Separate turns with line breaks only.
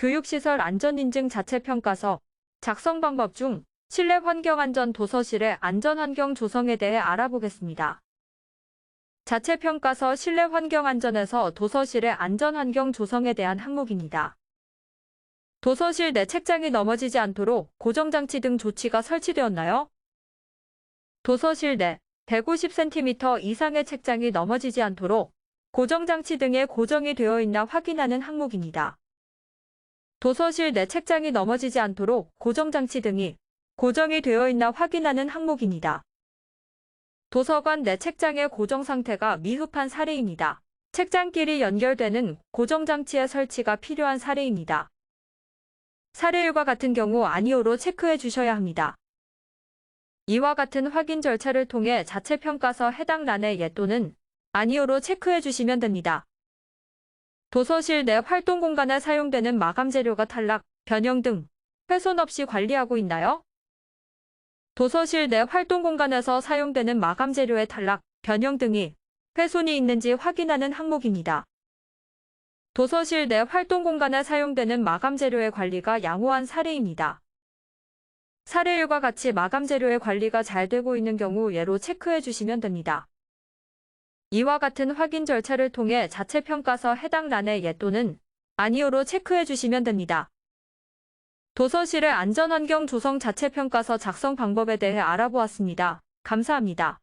교육시설 안전인증 자체평가서 작성 방법 중 실내 환경 안전 도서실의 안전 환경 조성에 대해 알아보겠습니다. 자체평가서 실내 환경 안전에서 도서실의 안전 환경 조성에 대한 항목입니다. 도서실 내 책장이 넘어지지 않도록 고정장치 등 조치가 설치되었나요? 도서실 내 150cm 이상의 책장이 넘어지지 않도록 고정장치 등에 고정이 되어 있나 확인하는 항목입니다. 도서실 내 책장이 넘어지지 않도록 고정장치 등이 고정이 되어 있나 확인하는 항목입니다. 도서관 내 책장의 고정 상태가 미흡한 사례입니다. 책장끼리 연결되는 고정장치의 설치가 필요한 사례입니다. 사례일과 같은 경우 아니오로 체크해 주셔야 합니다. 이와 같은 확인 절차를 통해 자체 평가서 해당 란의 예 또는 아니오로 체크해 주시면 됩니다. 도서실 내 활동 공간에 사용되는 마감 재료가 탈락, 변형 등 훼손 없이 관리하고 있나요? 도서실 내 활동 공간에서 사용되는 마감 재료의 탈락, 변형 등이 훼손이 있는지 확인하는 항목입니다. 도서실 내 활동 공간에 사용되는 마감 재료의 관리가 양호한 사례입니다. 사례일과 같이 마감 재료의 관리가 잘 되고 있는 경우 예로 체크해 주시면 됩니다. 이와 같은 확인 절차를 통해 자체 평가서 해당 란의 예 또는 아니오로 체크해 주시면 됩니다. 도서실의 안전환경 조성 자체 평가서 작성 방법에 대해 알아보았습니다. 감사합니다.